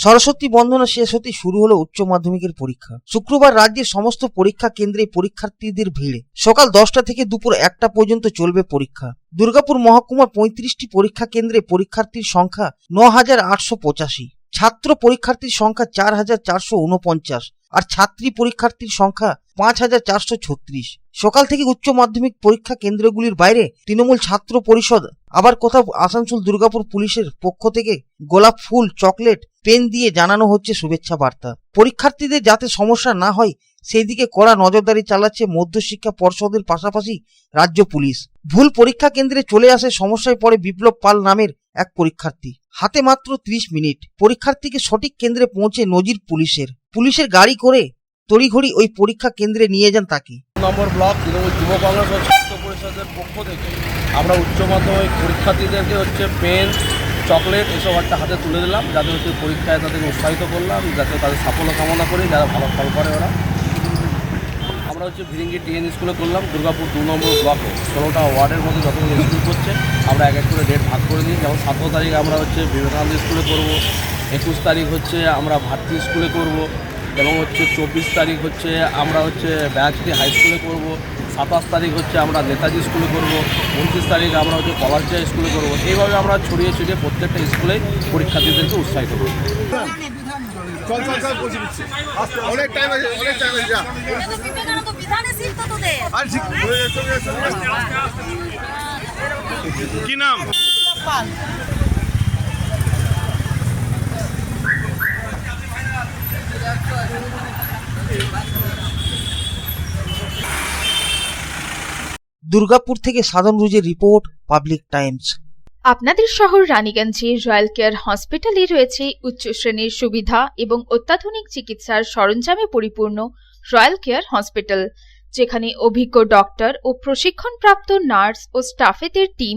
সরস্বতী বন্ধনা শেষ হতে শুরু হলো উচ্চ মাধ্যমিকের পরীক্ষা। শুক্রবার রাজ্যের সমস্ত পরীক্ষা কেন্দ্রে পরীক্ষার্থীদের ভিড়ে। সকাল দশটা থেকে দুপুর একটা পর্যন্ত চলবে পরীক্ষা। দুর্গাপুর মহকুমার পঁয়ত্রিশটি পরীক্ষা কেন্দ্রে পরীক্ষার্থীর সংখ্যা ন হাজার আটশো পঁচাশি। ছাত্র পরীক্ষার্থীর সংখ্যা চার হাজার চারশো উনপঞ্চাশ আর ছাত্রী পরীক্ষার্থীর সংখ্যা পাঁচ হাজার চারশো ছত্রিশ। সকাল থেকে উচ্চ মাধ্যমিক পরীক্ষা কেন্দ্রগুলির বাইরে তৃণমূল ছাত্র পরিষদ, আবার কোথাও আসানসোল দুর্গাপুর পুলিশের পক্ষ থেকে গোলাপ ফুল, চকলেট, পেন দিয়ে জানানো হচ্ছে শুভেচ্ছা বার্তা। পরীক্ষার্থীদের যাতে সমস্যা না হয় সেই দিকে কড়া নজরদারি চালাচ্ছে মধ্যশিক্ষা পর্ষদের পাশাপাশি রাজ্য পুলিশ। ভুল পরীক্ষা কেন্দ্রে চলে আসে সমস্যায় পড়ে বিপ্লব পাল নামের এক পরীক্ষার্থী। হাতে মাত্র ত্রিশ মিনিট। পরীক্ষার্থীকে সঠিক কেন্দ্রে পৌঁছে নজির পুলিশের। পুলিশের গাড়ি করে তড়িঘড়ি ওই পরীক্ষা কেন্দ্রে নিয়ে যান তাকে। নম্বর ব্লক তৃণমূল যুব কংগ্রেস ও ছাত্র পরিষদের পক্ষ থেকে আমরা উচ্চ মাধ্যমিক পরীক্ষার্থীদেরকে হচ্ছে পেন, চকলেট এসব একটা হাতে তুলে দিলাম। যাতে হচ্ছে পরীক্ষায় তাদেরকে উৎসাহিত করলাম, যাতে তাদের সাফল্য কামনা করি, যারা ভালো ফল করে ওরা। আমরা হচ্ছে ভিরিঙ্গি টিএন স্কুলে করলাম, দুর্গাপুর দু নম্বর ব্লকে। ষোলোটা ওয়ার্ডের মধ্যে যতগুলো স্কুল করছে, আমরা এক এক করে ডেট করে দিই যেমন সতেরো তারিখ আমরা হচ্ছে বিবেকানন্দ স্কুলে করব একুশ তারিখ হচ্ছে আমরা ভারতী স্কুলে করব এবং হচ্ছে চব্বিশ তারিখ হচ্ছে আমরা হচ্ছে ব্যাচটি হাই স্কুলে করব সাতাশ তারিখ হচ্ছে আমরা নেতাজি স্কুলে করব উনত্রিশ তারিখ আমরা হচ্ছে পলাশিয়া স্কুলে করব এইভাবে আমরা ছড়িয়ে ছড়িয়ে প্রত্যেকটা স্কুলে পরীক্ষার্থীদেরকে উৎসাহিত করব। অনেক টাইম আছে অনেক টাইম আছে। কি নাম? দুর্গাপুর থেকে সাধন রুজের রিপোর্ট পাবলিক টাইমস। আপনাদের শহর রানীগঞ্জে রয়্যাল কেয়ার হসপিটালে রয়েছে উচ্চ শ্রেণির সুবিধা এবং অত্যাধুনিক চিকিৎসার সরঞ্জামে পরিপূর্ণ রয়্যাল কেয়ার হসপিটাল যেখানে অভিজ্ঞ ডক্টর ও প্রশিক্ষণপ্রাপ্ত নার্স ও স্টাফেদের টিম